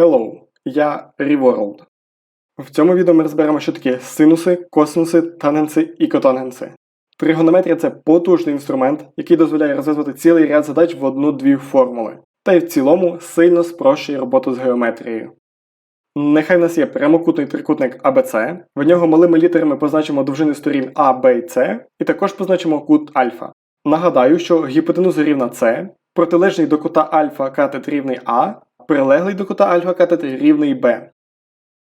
Hello, я Reworld. В цьому відео ми розберемо, що таке синуси, косинуси, тангенси і котангенси. Тригонометрія це потужний інструмент, який дозволяє розв'язувати цілий ряд задач в одну-дві формули, та й в цілому сильно спрощує роботу з геометрією. Нехай в нас є прямокутний трикутник ABC, в нього малими літерами позначимо довжини сторін А, Б і С, і також позначимо кут альфа. Нагадаю, що гіпотенуза рівна С, протилежний до кута альфа катет рівний А, прилеглий до кута альфа катет рівний Б.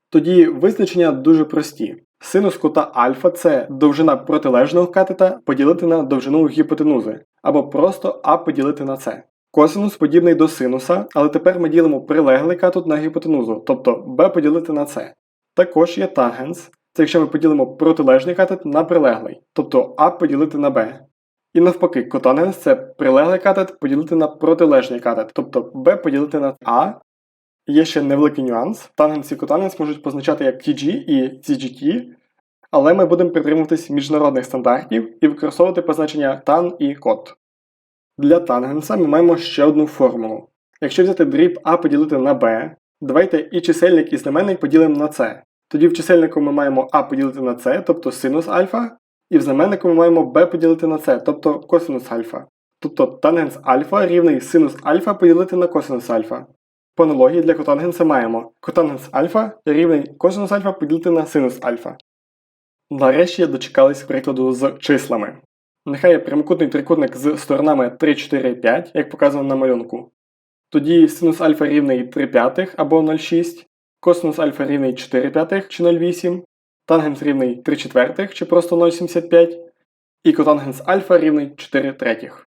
Тоді визначення дуже прості. Синус кута альфа це довжина протилежного катета поділити на довжину гіпотенузи, або просто А поділити на С. Косинус подібний до синуса, але тепер ми ділимо прилеглий катет на гіпотенузу, тобто b поділити на С. Також є тангенс, це якщо ми поділимо протилежний катет на прилеглий, тобто А поділити на Б. І навпаки, котангенс це прилеглий катет поділити на протилежний катет, тобто b поділити на А. Є ще невеликий нюанс. Тангенс і котангенс можуть позначати як TG і CGT, але ми будемо притримуватись міжнародних стандартів і використовувати позначення tan і кот. Для тангенса ми маємо ще одну формулу. Якщо взяти дріб А поділити на b, давайте і чисельник, і знаменник поділимо на c. Тоді в чисельнику ми маємо А поділити на c, тобто синус альфа, і в знаменнику ми маємо b поділити на c, тобто косинус альфа. Тобто тангенс альфа рівний синус альфа поділити на косинус альфа. По аналогії для котангенса маємо котангенс альфа рівний косинус альфа поділити на синус альфа. Нарешті дочекались прикладу з числами. Нехай прямокутний трикутник з сторонами 3, 4, 5, як показано на малюнку. Тоді синус альфа рівний 3 п'ятих або 0,6, косинус альфа рівний 4 п'ятих чи 0,8, тангенс рівний 3 четвертих чи просто 0,75, і котангенс альфа рівний 4 третіх.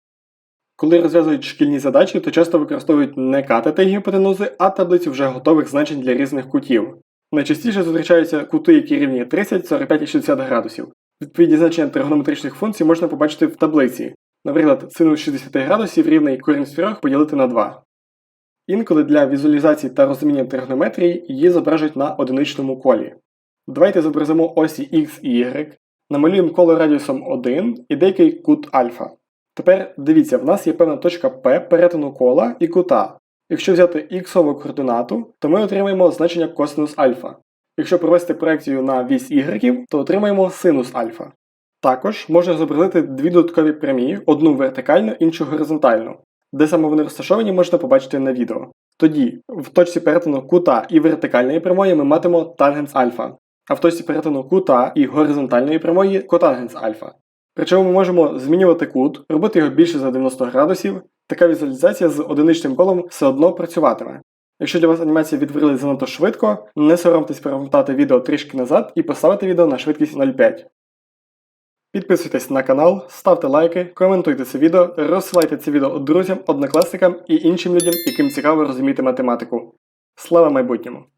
Коли розв'язують шкільні задачі, то часто використовують не катети гіпотенузи, а таблицю вже готових значень для різних кутів. Найчастіше зустрічаються кути, які рівні 30, 45 і 60 градусів. Відповідні значення тригонометричних функцій можна побачити в таблиці. Наприклад, синус 60 градусів рівний корінь з 4 поділити на 2. Інколи для візуалізації та розуміння тригонометрії її зображують на одиничному колі. Давайте зобразимо осі X і Y, намалюємо коло радіусом 1 і деякий кут альфа. Тепер дивіться, в нас є певна точка P перетину кола і кута. Якщо взяти іксову координату, то ми отримаємо значення косинус альфа. Якщо провести проекцію на вісь y, то отримаємо синус альфа. Також можна зобразити дві додаткові прямі, одну вертикальну, іншу горизонтальну. Де саме вони розташовані, можна побачити на відео. Тоді, в точці перетину кута і вертикальної прямої ми матимо тангенс альфа, а в точці перетину кута і горизонтальної прямої котангенс альфа. Причому ми можемо змінювати кут, робити його більше за 90 градусів, така візуалізація з одиничним колом все одно працюватиме. Якщо для вас анімація відтворилась занадто швидко, не соромтесь перемотати відео трішки назад і поставити відео на швидкість 0,5. Підписуйтесь на канал, ставте лайки, коментуйте це відео, розсилайте це відео друзям, однокласникам і іншим людям, яким цікаво розуміти математику. Слава майбутньому!